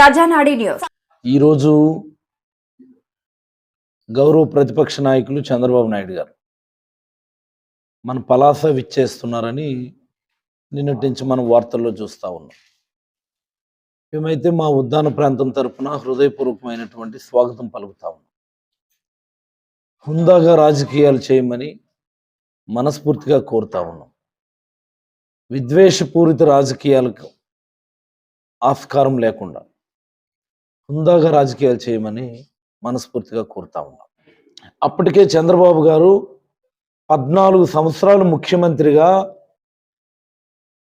ప్రజానాడి news. ఈరోజు గౌరవ ప్రతిపక్ష నాయకులు చంద్రబాబు నాయుడు గారు మన పలాస విచ్చేస్తున్నారని నిన్నటి నుంచి మనం వార్తల్లో చూస్తూ ఉన్నాం. మేమైతే మా ఉద్దాన ప్రాంతం తరపున హృదయపూర్వకమైనటువంటి స్వాగతం పలుకుతా ఉన్నాం. హుందాగా రాజకీయాలు చేయమని మనస్ఫూర్తిగా కోరుతా ఉన్నాం. విద్వేషపూరిత రాజకీయాలకు ఆస్కారం లేకుండా హుందాగా రాజకీయాలు చేయమని మనస్ఫూర్తిగా కోరుతా ఉన్నాం. అప్పటికే చంద్రబాబు గారు పద్నాలుగు సంవత్సరాలు ముఖ్యమంత్రిగా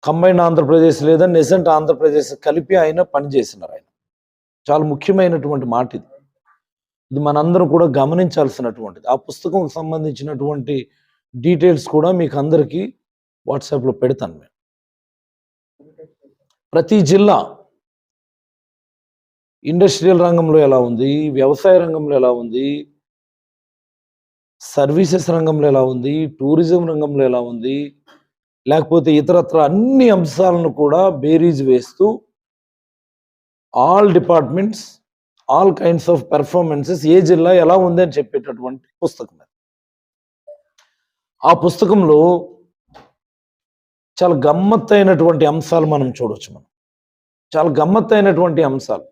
కంబైన్ ఆంధ్రప్రదేశ్ లేదా నెసెంట్ ఆంధ్రప్రదేశ్ కలిపి ఆయన పనిచేసినారు ఆయన. చాలా ముఖ్యమైనటువంటి మాట ఇది. ఇది మనందరం కూడా గమనించాల్సినటువంటిది. ఆ పుస్తకం సంబంధించినటువంటి డీటెయిల్స్ కూడా మీకు అందరికీ వాట్సాప్లో పెడతాను మేము ప్రతి జిల్లా ఇండస్ట్రియల్ రంగంలో ఎలా ఉంది? వ్యవసాయ రంగంలో ఎలా ఉంది? సర్వీసెస్ రంగంలో ఎలా ఉంది? టూరిజం రంగంలో ఎలా ఉంది? లేకపోతే ఇతరత్ర అన్ని అంశాలను కూడా బేరీజ్ వేస్తూ all departments all kinds of performances ఏ జిల్లా ఎలా ఉంది అని చెప్పేటటువంటి పుస్తకం ఆ పుస్తకంలో చాలా గమ్మత్తైనటువంటి అంశాలు మనం చూడవచ్చు మనం. చాలా గమ్మత్తైనటువంటి అంశాలు.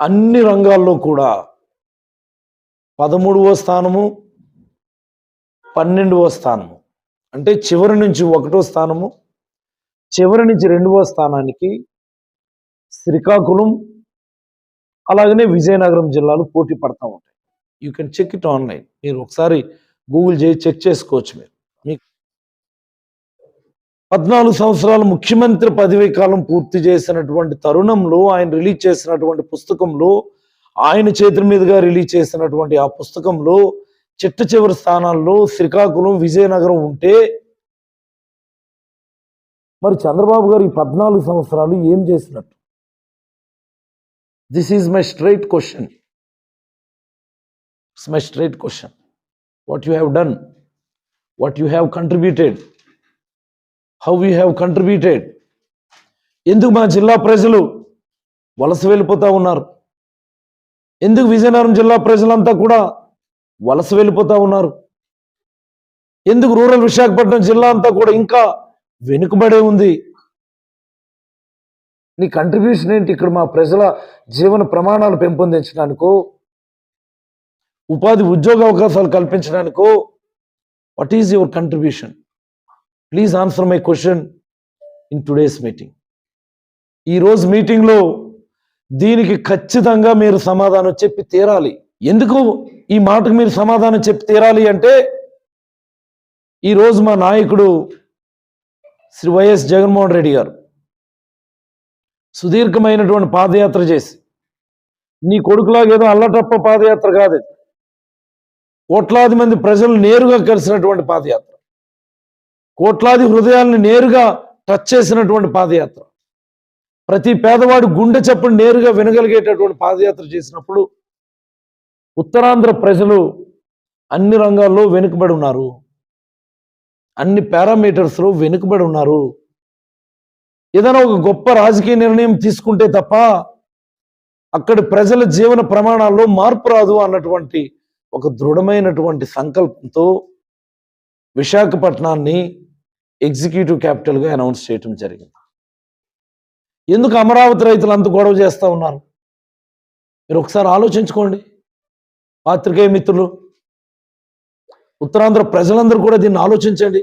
అన్ని రంగాల్లో కూడా పదమూడవ స్థానము పన్నెండవ స్థానము అంటే చివరి నుంచి ఒకటో స్థానము చివరి నుంచి రెండవ స్థానానికి శ్రీకాకుళం అలాగనే విజయనగరం జిల్లాలు పోటీ పడతా ఉంటాయి. You can check it online మీరు ఒకసారి గూగుల్ చేసి చెక్ చేసుకోవచ్చు మీరు. పద్నాలుగు సంవత్సరాలు ముఖ్యమంత్రి పదవీ కాలం పూర్తి చేసినటువంటి తరుణంలో ఆయన రిలీజ్ చేసినటువంటి పుస్తకంలో ఆయన చేతుల మీదుగా రిలీజ్ చేసినటువంటి ఆ పుస్తకంలో చిట్ట చివరి స్థానాల్లో శ్రీకాకుళం విజయనగరం ఉంటే మరి చంద్రబాబు గారు ఈ పద్నాలుగు సంవత్సరాలు ఏం చేసినట్టు? This is my straight question it's my straight question what you have done what you have contributed how we have contributed ఎందుకు మా జిల్లా ప్రజలు వలస వెళ్ళిపోతూ ఉన్నారు? ఎందుకు విజయనగరం జిల్లా ప్రజలంతా కూడా వలస వెళ్ళిపోతూ ఉన్నారు? ఎందుకు రూరల్ విశాఖపట్నం జిల్లా అంతా కూడా ఇంకా వెనుకబడే ఉంది? నీ కంట్రిబ్యూషన్ ఏంటి? ఇక్కడ మా ప్రజల జీవన ప్రమాణాలు పెంపొందించడానికో ఉపాధి ఉద్యోగ అవకాశాలు కల్పించడానికో what is your contribution please answer my question in today's meeting ఈరోజు మీటింగ్లో దీనికి ఖచ్చితంగా మీరు సమాధానం చెప్పి తీరాలి. ఎందుకు ఈ మాటకు మీరు సమాధానం చెప్పి తీరాలి అంటే ఈరోజు మా నాయకుడు శ్రీ వైఎస్ జగన్మోహన్ రెడ్డి గారు సుదీర్ఘమైనటువంటి పాదయాత్ర చేసి నీ కొడుకులాగా ఏదో అల్లటప్ప పాదయాత్ర కాదు కోట్లాది మంది ప్రజలు నేరుగా కలిసినటువంటి పాదయాత్ర. కోట్లాది హృదయాల్ని నేరుగా టచ్ చేసినటువంటి పాదయాత్ర. ప్రతి పేదవాడు గుండె చప్పుడు నేరుగా వినగలిగేటటువంటి పాదయాత్ర చేసినప్పుడు ఉత్తరాంధ్ర ప్రజలు అన్ని రంగాల్లో వెనుకబడి ఉన్నారు. అన్ని పారామీటర్స్లో వెనుకబడి ఉన్నారు. ఏదైనా ఒక గొప్ప రాజకీయ నిర్ణయం తీసుకుంటే తప్ప అక్కడి ప్రజల జీవన ప్రమాణాల్లో మార్పు రాదు అన్నటువంటి ఒక దృఢమైనటువంటి సంకల్పంతో విశాఖపట్నాన్ని ఎగ్జిక్యూటివ్ క్యాపిటల్గా అనౌన్స్ చేయటం జరిగింది. ఎందుకు అమరావతి రైతులు అంత గొడవ చేస్తూ ఉన్నారు? మీరు ఒకసారి ఆలోచించుకోండి. పాత్రికేయ మిత్రులు ఉత్తరాంధ్ర ప్రజలందరూ కూడా దీన్ని ఆలోచించండి.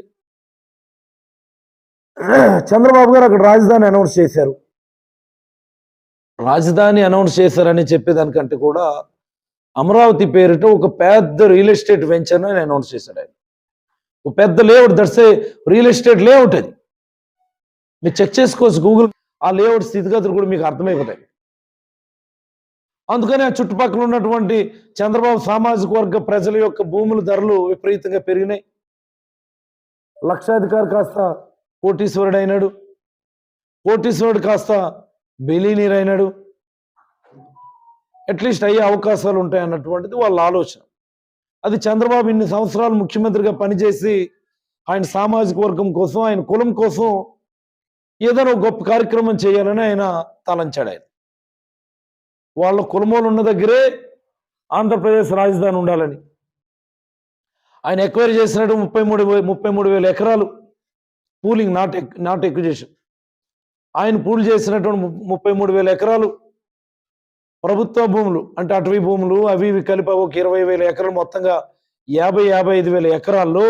చంద్రబాబు గారు అక్కడ రాజధాని అనౌన్స్ చేశారు. రాజధాని అనౌన్స్ చేశారని చెప్పేదానికంటే కూడా అమరావతి పేరిట ఒక పెద్ద రియల్ ఎస్టేట్ వెంచర్ అని అనౌన్స్ చేశాడు ఆయన. పెద్ద layout that's a real estate layout అది. మీరు చెక్ చేసుకోవచ్చు గూగుల్ ఆ లేఅవుట్ స్థితిగతులు కూడా మీకు అర్థమైపోతాయి. అందుకని ఆ చుట్టుపక్కల ఉన్నటువంటి చంద్రబాబు సామాజిక వర్గ ప్రజల యొక్క భూముల ధరలు విపరీతంగా పెరిగినాయి. లక్షాధికారి కాస్త కోటీశ్వరుడు అయినాడు. కోటీశ్వరుడు కాస్త బిలీనీర్ అయినాడు. అట్లీస్ట్ అయ్యే అవకాశాలు ఉంటాయి అన్నటువంటిది వాళ్ళ ఆలోచన. అది చంద్రబాబు ఇన్ని సంవత్సరాలు ముఖ్యమంత్రిగా పనిచేసి ఆయన సామాజిక వర్గం కోసం ఆయన కులం కోసం ఏదైనా ఒక గొప్ప కార్యక్రమం చేయాలని ఆయన తలంచాడు ఆయన. వాళ్ళ కులమోలు ఉన్న దగ్గరే ఆంధ్రప్రదేశ్ రాజధాని ఉండాలని. ఆయన ఎక్వైరీ చేసినట్టు ముప్పై మూడు ముప్పై మూడు వేల ఎకరాలు పూలింగ్ నాట్ ఎక్ నాట్ ఎక్విజేషన్ ఆయన పూల్ చేసినటువంటి ము- ముప్పై మూడు వేల ఎకరాలు ప్రభుత్వ భూములు అంటే అటవీ భూములు అవి ఇవి కలిపి ఒక ఇరవై వేల ఎకరాలు మొత్తంగా యాభై యాభై ఐదు వేల ఎకరాల్లో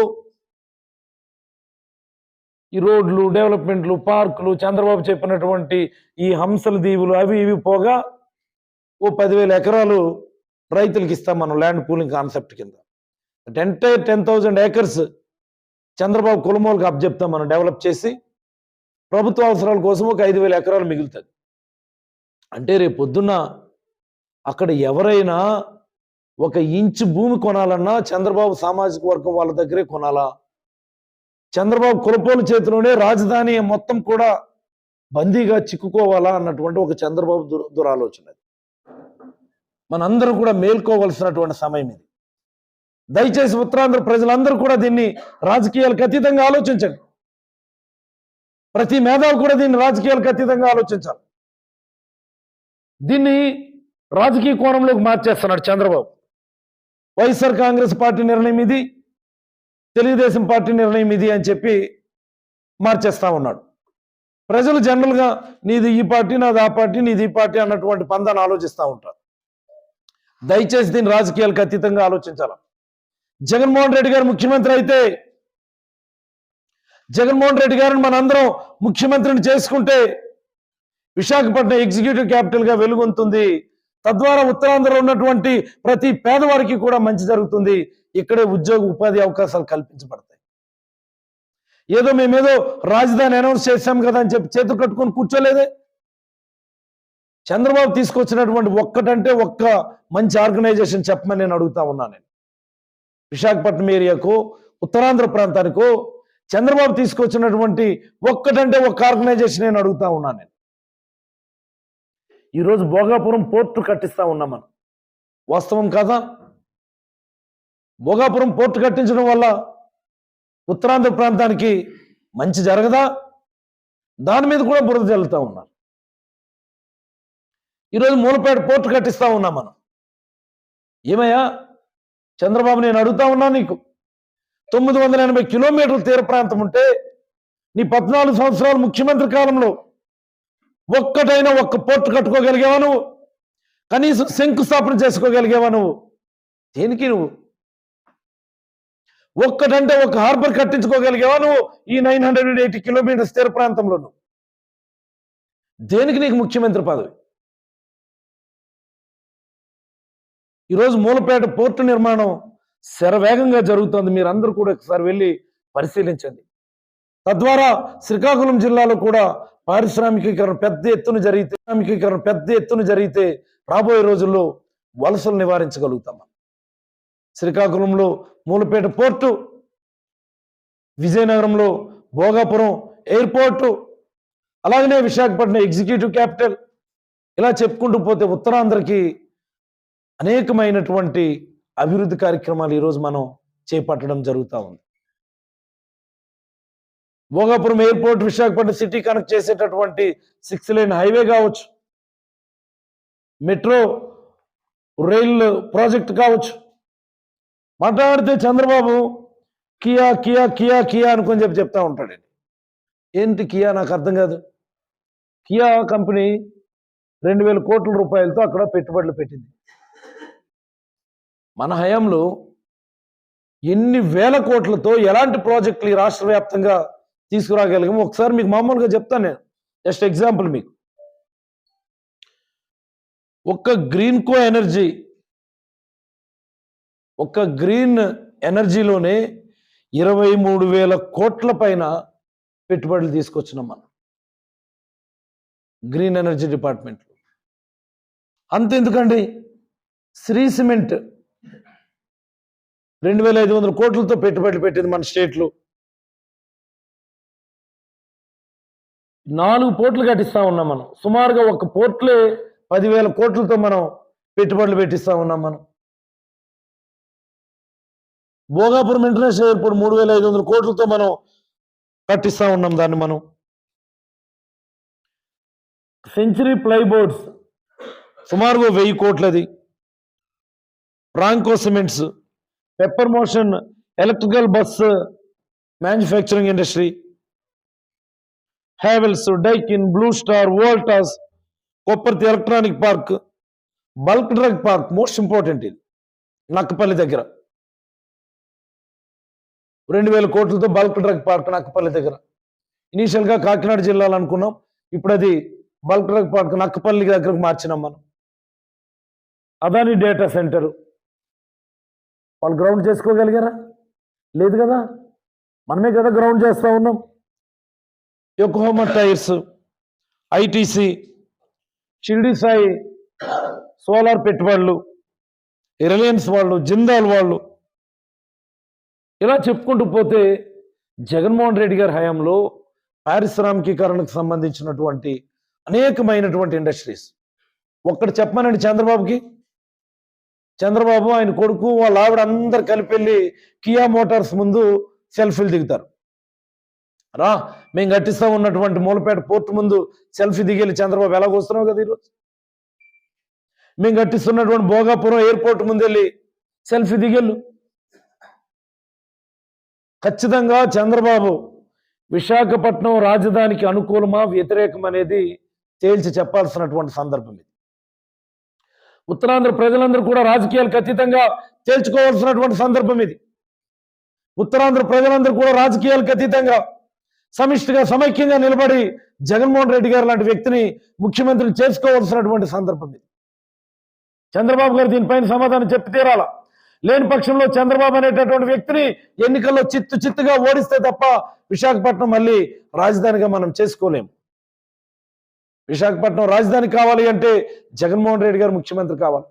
ఈ రోడ్లు డెవలప్మెంట్లు పార్కులు చంద్రబాబు చెప్పినటువంటి ఈ హంసల దీవులు అవి ఇవి పోగా ఓ పదివేల ఎకరాలు రైతులకి ఇస్తాం మనం ల్యాండ్ పూలింగ్ కాన్సెప్ట్ కింద. Entire ten thousand acres Chandrababu కులమోలకు అప్పచెప్తాం మనం డెవలప్ చేసి ప్రభుత్వ అవసరాల కోసం ఒక ఐదు వేల ఎకరాలు మిగులుతుంది అంటే రేపు పొద్దున్న అక్కడ ఎవరైనా ఒక ఇంచు భూమి కొనాలన్నా చంద్రబాబు సామాజిక వర్గం వాళ్ళ దగ్గరే కొనాలా? చంద్రబాబు కులపోల చేతిలోనే రాజధాని మొత్తం కూడా బందీగా చిక్కుకోవాలా అన్నటువంటి ఒక చంద్రబాబు దుర దురాలోచన మనందరం కూడా మేల్కోవలసినటువంటి సమయం ఇది. దయచేసి ఉత్తరాంధ్ర ప్రజలందరూ కూడా దీన్ని రాజకీయాలకు అతీతంగా ఆలోచించండి. ప్రతి మేధావు కూడా దీన్ని రాజకీయాలకు అతీతంగా ఆలోచించాలి. దీన్ని రాజకీయ కోణంలోకి మార్చేస్తున్నాడు చంద్రబాబు. వైఎస్ఆర్ కాంగ్రెస్ పార్టీ నిర్ణయం ఇది తెలుగుదేశం పార్టీ నిర్ణయం ఇది అని చెప్పి మార్చేస్తా ఉన్నాడు. ప్రజలు జనరల్గా నీది ఈ పార్టీ నాది ఆ పార్టీ నీది ఈ పార్టీ అన్నటువంటి పందాన్ని ఆలోచిస్తూ ఉంటారు. దయచేసి దీన్ని రాజకీయాలకు అతీతంగా ఆలోచించాలి? జగన్మోహన్ రెడ్డి గారు ముఖ్యమంత్రి అయితే జగన్మోహన్ రెడ్డి గారిని మనందరం ముఖ్యమంత్రిని చేసుకుంటే విశాఖపట్నం ఎగ్జిక్యూటివ్ క్యాపిటల్గా వెలుగొందుతుంది తద్వారా ఉత్తరాంధ్రలో ఉన్నటువంటి ప్రతి పేదవారికి కూడా మంచి జరుగుతుంది. ఇక్కడే ఉద్యోగ ఉపాధి అవకాశాలు కల్పించబడతాయి. ఏదో మేమేదో రాజధాని అనౌన్స్ చేశాం కదా అని చెప్పి చేతులు కట్టుకొని కూర్చోలేదే? చంద్రబాబు తీసుకొచ్చినటువంటి ఒక్కటంటే ఒక్క మంచి ఆర్గనైజేషన్ చెప్పమని నేను అడుగుతా ఉన్నా నేను. విశాఖపట్నం ఏరియాకు ఉత్తరాంధ్ర ప్రాంతానికో చంద్రబాబు తీసుకొచ్చినటువంటి ఒక్కటంటే ఒక్క ఆర్గనైజేషన్ నేను అడుగుతా ఉన్నా నేను. ఈరోజు భోగాపురం పోర్టు కట్టిస్తా ఉన్నాం మనం. వాస్తవం కాదా? భోగాపురం పోర్టు కట్టించడం వల్ల ఉత్తరాంధ్ర ప్రాంతానికి మంచి జరగదా? దాని మీద కూడా బురద జల్లుతా ఉన్నారు. ఈరోజు మూలపేట పోర్టు కట్టిస్తా ఉన్నాం మనం. ఏమయ్యా? చంద్రబాబు నేను అడుగుతా ఉన్నా నీకు. తొమ్మిది వందల ఎనభై కిలోమీటర్ల తీర ప్రాంతం ఉంటే నీ పద్నాలుగు సంవత్సరాలు ముఖ్యమంత్రి కాలంలో ఒక్కటైనా ఒక్క పోర్టు కట్టుకోగలిగేవా నువ్వు? కనీసం శంకుస్థాపన చేసుకోగలిగేవా నువ్వు? దేనికి నువ్వు? ఒక్కటంటే ఒక హార్బర్ కట్టించుకోగలిగేవా నువ్వు ఈ నైన్ హండ్రెడ్ ఎయిటీ కిలోమీటర్స్ తీర ప్రాంతంలో నువ్వు దేనికి నీకు ముఖ్యమంత్రి పదవి? ఈరోజు మూలపేట పోర్టు నిర్మాణం శరవేగంగా జరుగుతోంది. మీరందరూ కూడా ఒకసారి వెళ్ళి పరిశీలించండి. తద్వారా శ్రీకాకుళం జిల్లాలో కూడా పారిశ్రామికీకరణ పెద్ద ఎత్తున జరిగితే పారిశ్రామికీకరణ పెద్ద ఎత్తున జరిగితే రాబోయే రోజుల్లో వలసలు నివారించగలుగుతాం శ్రీకాకుళంలో మూలపేట పోర్టు విజయనగరంలో భోగాపురం ఎయిర్పోర్టు అలాగనే విశాఖపట్నం ఎగ్జిక్యూటివ్ క్యాపిటల్. ఇలా చెప్పుకుంటూ పోతే ఉత్తరాంధ్రకి అనేకమైనటువంటి అభివృద్ధి కార్యక్రమాలు ఈరోజు మనం చేపట్టడం జరుగుతూ ఉంది. Bhogapuram airport Visakhapatnam city connect చేసేటటువంటి సిక్స్ లైన్ హైవే కావచ్చు. మెట్రో రైల్ ప్రాజెక్ట్ కావచ్చు. మాట్లాడితే Chandrababu Kia Kia Kia Kia అనుకొని చెప్పి చెప్తా ఉంటాడండి ఏంటి కియా? నాకు అర్థం కాదు. కియా కంపెనీ రెండు వేల కోట్ల రూపాయలతో అక్కడ పెట్టుబడులు పెట్టింది. మన హయాంలో ఎన్ని వేల కోట్లతో ఎలాంటి ప్రాజెక్టులు ఈ రాష్ట్ర వ్యాప్తంగా తీసుకురాగలిగాము. ఒకసారి మీకు మామూలుగా చెప్తాను నేను. జస్ట్ ఎగ్జాంపుల్ మీకు. ఒక్క గ్రీన్ కో ఎనర్జీ ఒక్క గ్రీన్ ఎనర్జీలోనే ఇరవై మూడు వేల కోట్ల పైన పెట్టుబడులు తీసుకొచ్చినాం మనం. గ్రీన్ ఎనర్జీ డిపార్ట్మెంట్లో అంత ఎందుకండి శ్రీ సిమెంట్. రెండు వేల ఐదు వందల కోట్లతో పెట్టుబడులు పెట్టింది మన స్టేట్లో. నాలుగు పోర్ట్లు కట్టిస్తా ఉన్నాం మనం. సుమారుగా ఒక పోర్ట్లే పదివేల కోట్లతో మనం పెట్టుబడులు పెట్టిస్తా ఉన్నాం మనం. భోగాపురం ఇంటర్నేషనల్ ఎయిర్పోర్ట్ మూడు వేల ఐదు వందల కోట్లతో మనం కట్టిస్తా ఉన్నాం దాన్ని మనం. సెంచరీ ప్లై బోర్డ్స్ సుమారుగా వెయ్యి కోట్లది. ప్రాంకో cements. Pepper motion electrical bus manufacturing industry. Havells Daikin Blue Star Voltas Kopparthi electronic park bulk drug park most important ఇది నక్కపల్లి దగ్గర. రెండు వేల కోట్లతో బల్క్ డ్రగ్ పార్క్ నక్కపల్లి దగ్గర. ఇనీషియల్గా కాకినాడ జిల్లాలో అనుకున్నాం. ఇప్పుడు అది బల్క్ డ్రగ్ పార్క్ నక్కపల్లి దగ్గరకు మార్చినాం మనం. అదాని డేటా సెంటర్ వాళ్ళు గ్రౌండ్ చేసుకోగలిగారా? లేదు కదా? మనమే కదా గ్రౌండ్ చేస్తూ ఉన్నాం. Yokohama tyres ITC Shirdi Sai solar పెట్టుబడులు రిలయన్స్ వాళ్ళు జిందాల్ వాళ్ళు ఇలా చెప్పుకుంటూ పోతే జగన్మోహన్ రెడ్డి గారి హయాంలో పారిశ్రామికీకరణకు సంబంధించినటువంటి అనేకమైనటువంటి ఇండస్ట్రీస్. ఒక్కటి చెప్పానండి చంద్రబాబుకి. చంద్రబాబు ఆయన కొడుకు వాళ్ళ ఆవిడ అందరు కలిపి వెళ్ళి కియా మోటార్స్ ముందు సెల్ఫీలు దిగుతారు. రా మేము గట్టిస్తా ఉన్నటువంటి మూలపేట పోర్టు ముందు సెల్ఫీ దిగెళ్ళి చంద్రబాబు ఎలాగొస్తున్నావు కదా ఈరోజు? మేము కట్టిస్తున్నటువంటి భోగాపురం ఎయిర్పోర్ట్ ముందు వెళ్ళి సెల్ఫీ దిగెళ్ళు. ఖచ్చితంగా చంద్రబాబు విశాఖపట్నం రాజధానికి అనుకూలమా వ్యతిరేకం అనేది తేల్చి చెప్పాల్సినటువంటి సందర్భం ఇది. ఉత్తరాంధ్ర ప్రజలందరూ కూడా రాజకీయాలు ఖచ్చితంగా తేల్చుకోవాల్సినటువంటి సందర్భం ఇది. ఉత్తరాంధ్ర ప్రజలందరూ కూడా రాజకీయాలకు అతీతంగా సమిష్టిగా సమైక్యంగా నిలబడి జగన్మోహన్ రెడ్డి గారు లాంటి వ్యక్తిని ముఖ్యమంత్రిని చేసుకోవాల్సినటువంటి సందర్భం ఇది. చంద్రబాబు గారు దీనిపైన సమాధానం చెప్పి తీరాలా? లేని పక్షంలో చంద్రబాబు అనేటటువంటి వ్యక్తిని ఎన్నికల్లో చిత్తు చిత్తుగా ఓడిస్తే తప్ప విశాఖపట్నం మళ్ళీ రాజధానిగా మనం చేసుకోలేము. విశాఖపట్నం రాజధాని కావాలి అంటే జగన్మోహన్ రెడ్డి గారు ముఖ్యమంత్రి కావాలి.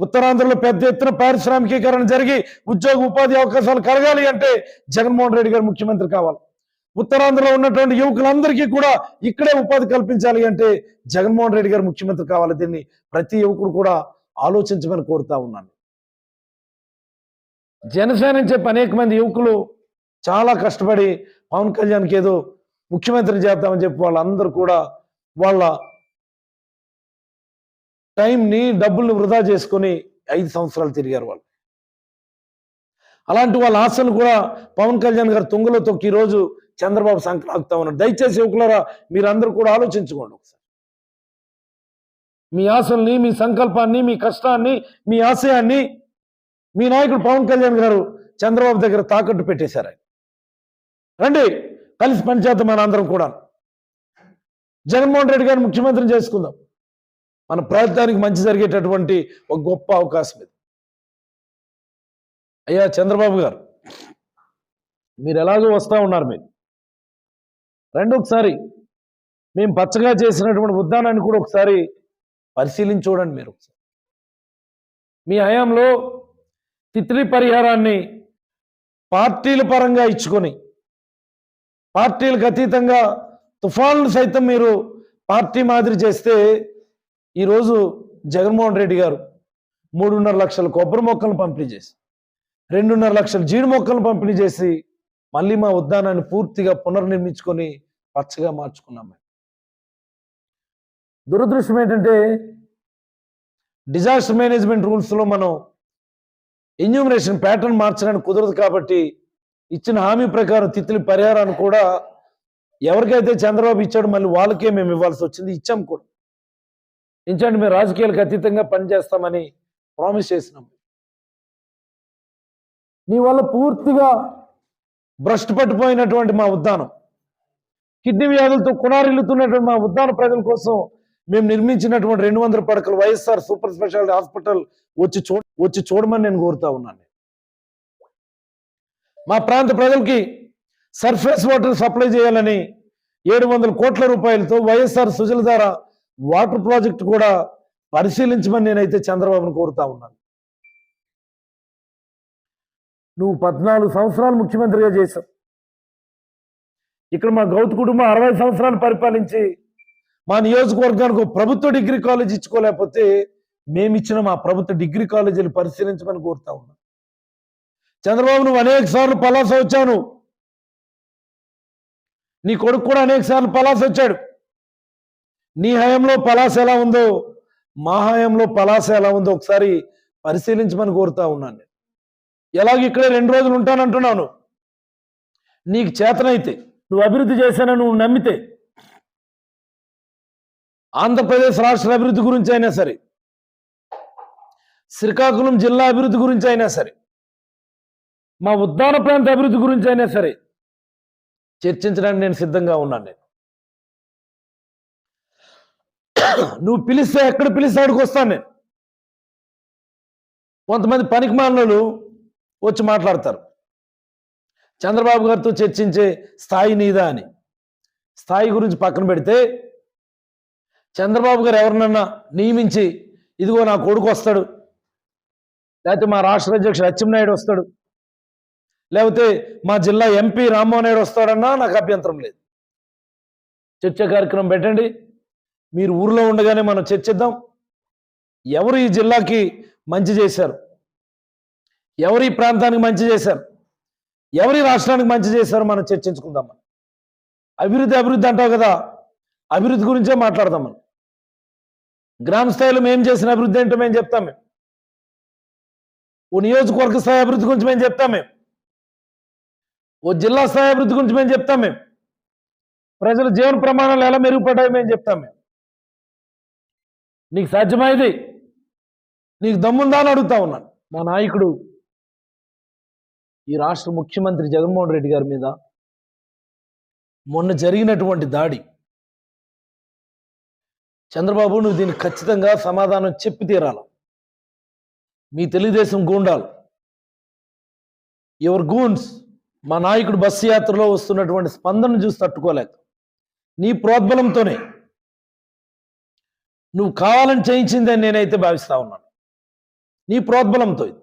ఉత్తరాంధ్రలో పెద్ద ఎత్తున పారిశ్రామికీకరణ జరిగి ఉద్యోగ ఉపాధి అవకాశాలు కలగాలి అంటే జగన్మోహన్ రెడ్డి గారు ముఖ్యమంత్రి కావాలి. ఉత్తరాంధ్రలో ఉన్నటువంటి యువకులందరికీ కూడా ఇక్కడే ఉపాధి కల్పించాలి అంటే జగన్మోహన్ రెడ్డి గారు ముఖ్యమంత్రి కావాలి. దీన్ని ప్రతి యువకుడు కూడా ఆలోచించమని కోరుతా ఉన్నాను. జనసేన అని చెప్పి అనేక మంది యువకులు చాలా కష్టపడి పవన్ కళ్యాణ్కి ఏదో ముఖ్యమంత్రి చేద్దామని చెప్పి వాళ్ళందరూ కూడా వాళ్ళ టైంని డబ్బుల్ని వృధా చేసుకొని ఐదు సంవత్సరాలు తిరిగారు వాళ్ళు. అలాంటి వాళ్ళ ఆశలు కూడా పవన్ కళ్యాణ్ గారు తుంగలో తొక్కి ఈరోజు చంద్రబాబు సంకలాగుతా ఉన్నారు. దయచేసి యువకులరా మీరందరూ కూడా ఆలోచించుకోండి ఒకసారి. మీ ఆశల్ని మీ సంకల్పాన్ని మీ కష్టాన్ని మీ ఆశయాన్ని మీ నాయకుడు పవన్ కళ్యాణ్ గారు చంద్రబాబు దగ్గర తాకట్టు పెట్టేశారు ఆయన. రండి కలిసి పనిచేద్దాం మన అందరం కూడా. జగన్మోహన్ రెడ్డి గారిని ముఖ్యమంత్రిని చేసుకుందాం. మన ప్రాంతానికి మంచి జరిగేటటువంటి ఒక గొప్ప అవకాశం ఇది. అయ్యా చంద్రబాబు గారు మీరు ఎలాగో వస్తూ ఉన్నారు మీరు. రెండు ఒకసారి మేము పచ్చగా చేసినటువంటి ఉద్దానాన్ని కూడా ఒకసారి పరిశీలించి చూడండి మీరు ఒకసారి. మీ హయాంలో తిత్లీ పరిహారాన్ని పార్టీల పరంగా ఇచ్చుకొని పార్టీలకు అతీతంగా తుఫాన్లు సైతం మీరు పార్టీ మాదిరి చేస్తే ఈరోజు జగన్మోహన్ రెడ్డి గారు మూడున్నర లక్షల కొబ్బరి మొక్కలను పంపిణీ చేశారు. రెండున్నర లక్షల జీడి మొక్కలను పంపిణీ చేసి మళ్ళీ మా ఉద్యానాన్ని పూర్తిగా పునర్నిర్మించుకొని పచ్చగా మార్చుకున్నాం మేము. దురదృష్టం ఏంటంటే డిజాస్టర్ మేనేజ్మెంట్ రూల్స్లో మనం ఎన్యూమినేషన్ ప్యాటర్న్ మార్చడానికి కుదరదు కాబట్టి ఇచ్చిన హామీ ప్రకారం తిత్తుల పరిహారాన్ని కూడా ఎవరికైతే చంద్రబాబు ఇచ్చాడో మళ్ళీ వాళ్ళకే మేము ఇవ్వాల్సి వచ్చింది. ఇచ్చాం కూడా. ఇచ్చండి మేము రాజకీయాలకు అతీతంగా పనిచేస్తామని ప్రామిస్ చేసినాం. నీ వల్ల పూర్తిగా భ్రష్టు పట్టిపోయినటువంటి మా ఉద్దానం. కిడ్నీ వ్యాధులతో కుణారిల్లుతున్నటువంటి మా ఉద్దాన ప్రజల కోసం మేము నిర్మించినటువంటి రెండు వందల పడకలు వైఎస్ఆర్ సూపర్ స్పెషాలిటీ హాస్పిటల్ వచ్చి చూ వచ్చి చూడమని నేను కోరుతా ఉన్నాను మా ప్రాంత ప్రజలకి సర్ఫేస్ వాటర్ సప్లై చేయాలని ఏడు వందల కోట్ల రూపాయలతో వైఎస్ఆర్ సుజలధార వాటర్ ప్రాజెక్ట్ కూడా పరిశీలించమని నేనైతే చంద్రబాబును కోరుతా ఉన్నాను. నువ్వు పద్నాలుగు సంవత్సరాలు ముఖ్యమంత్రిగా చేశావు. ఇక్కడ మా గౌత కుటుంబం అరవై సంవత్సరాలు పరిపాలించి మా నియోజకవర్గానికి ఒక ప్రభుత్వ డిగ్రీ కాలేజ్ ఇచ్చుకోలేకపోతే మేమిచ్చిన మా ప్రభుత్వ డిగ్రీ కాలేజీలు పరిశీలించమని కోరుతా ఉన్నాను చంద్రబాబు నువ్వు అనేక సార్లు పలాస వచ్చాను నీ కొడుకు కూడా అనేక సార్లు పలాస వచ్చాడు. నీ హయాంలో పలాస ఎలా ఉందో మా హయాంలో పలాస ఎలా ఉందో ఒకసారి పరిశీలించమని కోరుతా ఉన్నాను ఎలాగ ఇక్కడే రెండు రోజులు ఉంటానంటున్నాను. నీకు చేతనైతే నువ్వు అభివృద్ధి చేశానని నువ్వు నమ్మితే ఆంధ్రప్రదేశ్ రాష్ట్ర అభివృద్ధి గురించి అయినా సరే శ్రీకాకుళం జిల్లా అభివృద్ధి గురించి అయినా సరే మా ఉద్దాన ప్రాంత అభివృద్ధి గురించి అయినా సరే చర్చించడానికి నేను సిద్ధంగా ఉన్నాను నేను. నువ్వు పిలిస్తే ఎక్కడ పిలిస్తే అక్కడికి వస్తాను నేను. కొంతమంది పనికి మానవులు వచ్చి మాట్లాడతారు. చంద్రబాబు గారితో చర్చించే స్థాయి నీదా అని. స్థాయి గురించి పక్కన పెడితే చంద్రబాబు గారు ఎవరినన్నా నియమించి ఇదిగో నా కొడుకు వస్తాడు లేకపోతే మా రాష్ట్ర అధ్యక్షుడు అచ్చెన్నాయుడు వస్తాడు లేకపోతే మా జిల్లా ఎంపీ రామ్మోహన్ నాయుడు వస్తాడన్నా నాకు అభ్యంతరం లేదు. చర్చ కార్యక్రమం పెట్టండి. మీరు ఊర్లో ఉండగానే మనం చర్చిద్దాం. ఎవరు ఈ జిల్లాకి మంచి చేశారు? ఎవరు ఈ ప్రాంతానికి మంచి చేశారు? ఎవరి రాష్ట్రానికి మంచి చేశారో మనం చర్చించుకుందాం మనం. అభివృద్ధి అభివృద్ధి అంటావు కదా అభివృద్ధి గురించే మాట్లాడదాం మనం. గ్రామ స్థాయిలో మేము చేసిన అభివృద్ధి ఏంటో మేము చెప్తాం మేము ఓ నియోజకవర్గ స్థాయి అభివృద్ధి గురించి మేము చెప్తాం మేము ఓ జిల్లా స్థాయి అభివృద్ధి గురించి మేము చెప్తాం మేము ప్రజల జీవన ప్రమాణాలు ఎలా మెరుగుపడ్డాయో మేము చెప్తాం మేము నీకు సాధ్యమైంది? నీకు దమ్ముందా అని అడుగుతా ఉన్నాను. మా నాయకుడు ఈ రాష్ట్ర ముఖ్యమంత్రి జగన్మోహన్ రెడ్డి గారి మీద మొన్న జరిగినటువంటి దాడి. చంద్రబాబు నువ్వు దీనికి ఖచ్చితంగా సమాధానం చెప్పి తీరాల. మీ తెలుగుదేశం గూండాలు. యువర్ గూన్స్ మా నాయకుడు బస్సు యాత్రలో వస్తున్నటువంటి స్పందన చూసి తట్టుకోలేక. నీ ప్రోద్బలంతోనే నువ్వు కావాలని చేయించిందని నేనైతే భావిస్తా ఉన్నాను. నీ ప్రోద్బలంతో ఇది.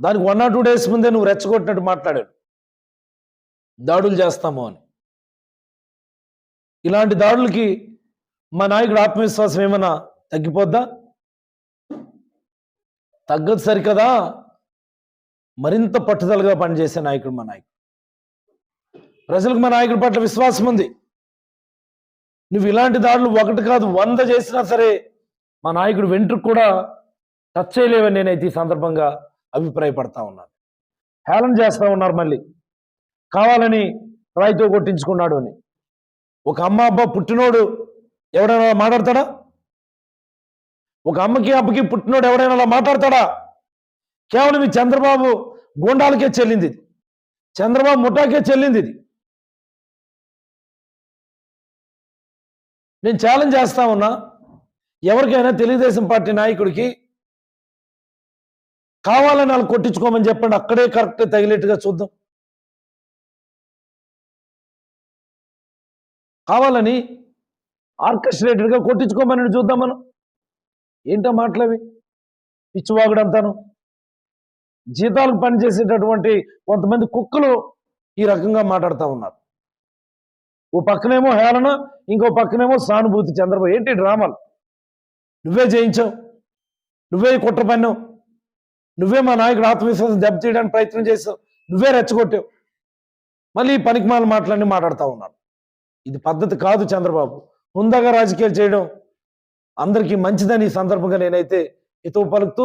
దానికి వన్ ఆర్ టూ డేస్ ముందే నువ్వు రెచ్చగొట్టినట్టు మాట్లాడాడు. దాడులు చేస్తాము అని. ఇలాంటి దాడులకి మా నాయకుడు ఆత్మవిశ్వాసం ఏమైనా తగ్గిపోద్దా? తగ్గదు సరికదా? మరింత పట్టుదలగా పనిచేసే నాయకుడు మా నాయకుడు. ప్రజలకు మా నాయకుడి పట్ల విశ్వాసం ఉంది. నువ్వు ఇలాంటి దాడులు ఒకటి కాదు వంద చేసినా సరే మా నాయకుడు వెంట్రుకు కూడా టచ్ చేయలేవని నేనైతే ఈ సందర్భంగా అభిప్రాయపడతా ఉన్నారు హేళన చేస్తూ ఉన్నారు మళ్ళీ. కావాలని రాయితో కొట్టించుకున్నాడు అని. ఒక అమ్మ అబ్బ పుట్టినోడు ఎవడైనా మాట్లాడతాడా? ఒక అమ్మకి అబ్బకి పుట్టినోడు ఎవడైనా అలా మాట్లాడతాడా? కేవలం ఈ చంద్రబాబు గూండాలకే చెల్లింది ఇది. చంద్రబాబు ముఠాకే చెల్లింది ఇది. నేను ఛాలెంజ్ చేస్తా ఉన్నా. ఎవరికైనా తెలుగుదేశం పార్టీ నాయకుడికి కావాలని వాళ్ళు కొట్టించుకోమని చెప్పండి. అక్కడే కరెక్ట్ తగిలేట్టుగా చూద్దాం. కావాలని ఆర్కెస్ట్రేటెడ్గా కొట్టించుకోమని చూద్దాం మనం. ఏంటో మాటలవి? పిచ్చివాగుడంతాను. జీతాలకు పనిచేసేటటువంటి కొంతమంది కుక్కలు ఈ రకంగా మాట్లాడుతూ ఉన్నారు. ఓ పక్కనేమో హేళన ఇంకో పక్కనేమో సానుభూతి చంద్రబాబు. ఏంటి డ్రామాలు? నువ్వే జయించావు. నువ్వే కుట్ర పన్నావు. నువ్వే మా నాయకుడు ఆత్మవిశ్వాసం దెబ్బతీయడానికి ప్రయత్నం చేసావు. నువ్వే రెచ్చగొట్టావు. మళ్ళీ పనికి మాల మాటలన్నీ మాట్లాడుతూ ఉన్నాను. ఇది పద్ధతి కాదు చంద్రబాబు. హుందాగా రాజకీయాలు చేయడం అందరికీ మంచిదని ఈ సందర్భంగా నేనైతే హితవు పలుకుతూ